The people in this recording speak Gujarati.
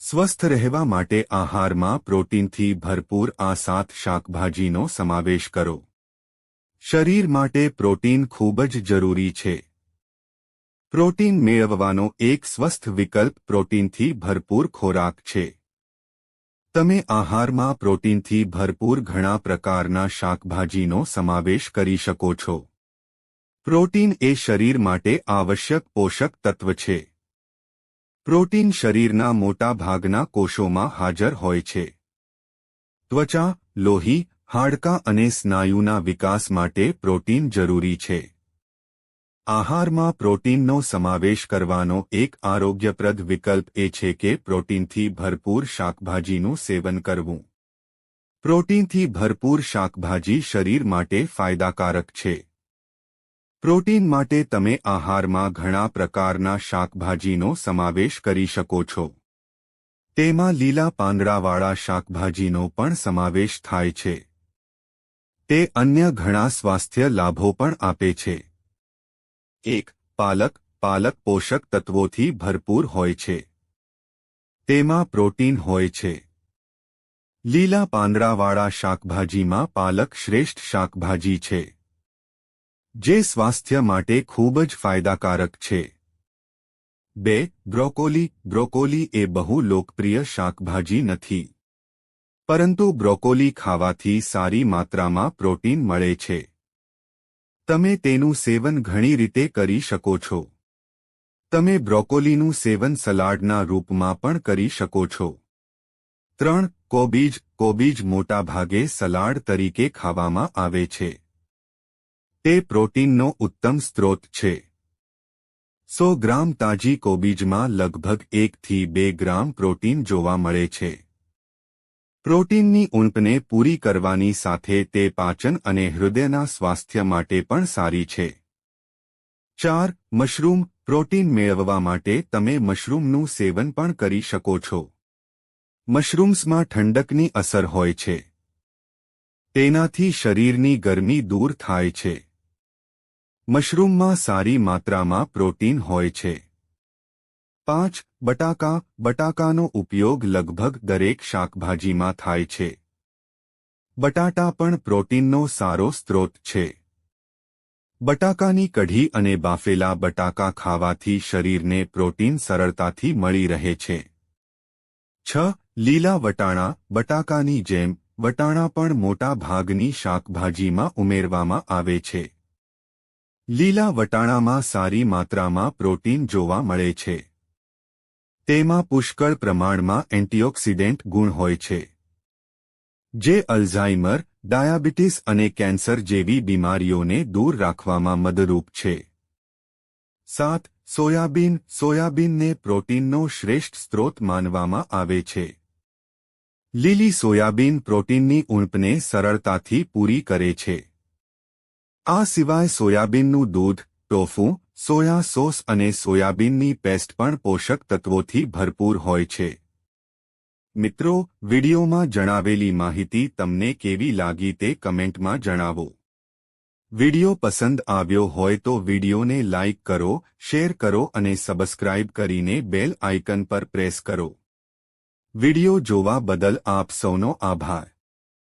સ્વસ્થ રહેવા માટે આહારમાં પ્રોટીનથી ભરપૂર આ સાત શાકભાજીનો સમાવેશ કરો. શરીર માટે પ્રોટીન ખૂબ જ જરૂરી છે. પ્રોટીન મેળવવાનો એક સ્વસ્થ વિકલ્પ પ્રોટીનથી ભરપૂર ખોરાક છે. તમે આહારમાં પ્રોટીનથી ભરપૂર ઘણા પ્રકારના શાકભાજીનો સમાવેશ કરી શકો છો. પ્રોટીન એ શરીર માટે આવશ્યક પોષક તત્વ છે. પ્રોટીન શરીરના મોટા ભાગના કોષોમાં હાજર હોય છે. ત્વચા, લોહી, હાડકાં અને સ્નાયુના વિકાસ માટે પ્રોટીન જરૂરી છે. આહારમાં પ્રોટીનનો સમાવેશ કરવાનો એક આરોગ્યપ્રદ વિકલ્પ એ છે કે પ્રોટીનથી ભરપૂર શાકભાજીનું સેવન કરવું. પ્રોટીનથી ભરપૂર શાકભાજી શરીર માટે ફાયદાકારક છે. પ્રોટીન માટે તમે આહારમાં ઘણા પ્રકારના શાકભાજીનો સમાવેશ કરી શકો છો. તેમાં લીલા પાંદડાવાળા શાકભાજીનો પણ સમાવેશ થાય છે. તે અન્ય ઘણા સ્વાસ્થ્ય લાભો પણ આપે છે. એક, પાલક. પાલક પોષક તત્વોથી ભરપૂર હોય છે. તેમાં પ્રોટીન હોય છે. લીલા પાંદડાવાળા શાકભાજીમાં પાલક શ્રેષ્ઠ શાકભાજી છે. જે સ્વાસ્થ્ય માટે ખૂબ જ ફાયદાકારક છે. બે, બ્રોકોલી. બ્રોકોલી એ બહુ લોકપ્રિય શાકભાજી નથી. પરંતુ બ્રોકોલી ખાવાથી સારી માત્રામાં પ્રોટીન મળે છે. તમે તેનું સેવન ઘણી રીતે કરી શકો છો. તમે બ્રોકોલીનું સેવન સલાડના રૂપમાં પણ કરી શકો છો. ત્રણ, કોબીજ. કોબીજ મોટાભાગે સલાડ તરીકે ખાવામાં આવે છે. તે પ્રોટીનનો ઉત્તમ સ્ત્રોત છે. સો ગ્રામ તાજી કોબીજમાં લગભગ એકથી બે ગ્રામ પ્રોટીન જોવા મળે છે. પ્રોટીનની ઉણપને પૂરી કરવાની સાથે તે પાચન અને હૃદયના સ્વાસ્થ્ય માટે પણ સારી છે. ચાર, મશરૂમ. પ્રોટીન મેળવવા માટે તમે મશરૂમનું સેવન પણ કરી શકો છો. મશરૂમ્સમાં ઠંડકની અસર હોય છે. તેનાથી શરીરની ગરમી દૂર થાય છે. મશરૂમમાં સારી માત્રામાં પ્રોટીન હોય છે. પાંચ, બટાકા. બટાકાનો ઉપયોગ લગભગ દરેક શાકભાજીમાં થાય છે. બટાટા પણ પ્રોટીનનો સારો સ્ત્રોત છે. બટાકાની કઢી અને બાફેલા બટાકા ખાવાથી શરીરને પ્રોટીન સરળતાથી મળી રહે છે. છ, લીલા વટાણા. બટાકાની જેમ, વટાણા પણ મોટા ભાગની શાકભાજીમાં ઉમેરવામાં આવે છે. લીલા વટાણામાં સારી માત્રામાં પ્રોટીન જોવા મળે છે. તેમાં પુષ્કળ પ્રમાણમાં એન્ટીઓક્સિડન્ટ ગુણ હોય છે. જે અલ્ઝાઇમર, ડાયાબિટીસ અને કેન્સર જેવી બીમારીઓને દૂર રાખવામાં મદદરૂપ છે. સાત, સોયાબીન. સોયાબીનને પ્રોટીનનો શ્રેષ્ઠ સ્ત્રોત માનવામાં આવે છે. લીલી સોયાબીન પ્રોટીનની ઉણપને સરળતાથી પૂરી કરે છે. આ સિવાય સોયાબીનનું દૂધ, ટોફુ, સોયા સોસ અને સોયાબીનની પેસ્ટ પણ પોષક તત્વોથી ભરપૂર હોય છે. મિત્રો, વિડીયોમાં જણાવેલી માહિતી તમને કેવી લાગી તે કમેન્ટમાં જણાવો. વિડિયો પસંદ આવ્યો હોય તો વિડીયોને લાઇક કરો, શેર કરો અને સબસ્ક્રાઇબ કરીને બેલ આઇકન પર પ્રેસ કરો. વીડિયો જોવા બદલ આપ સૌનો આભાર.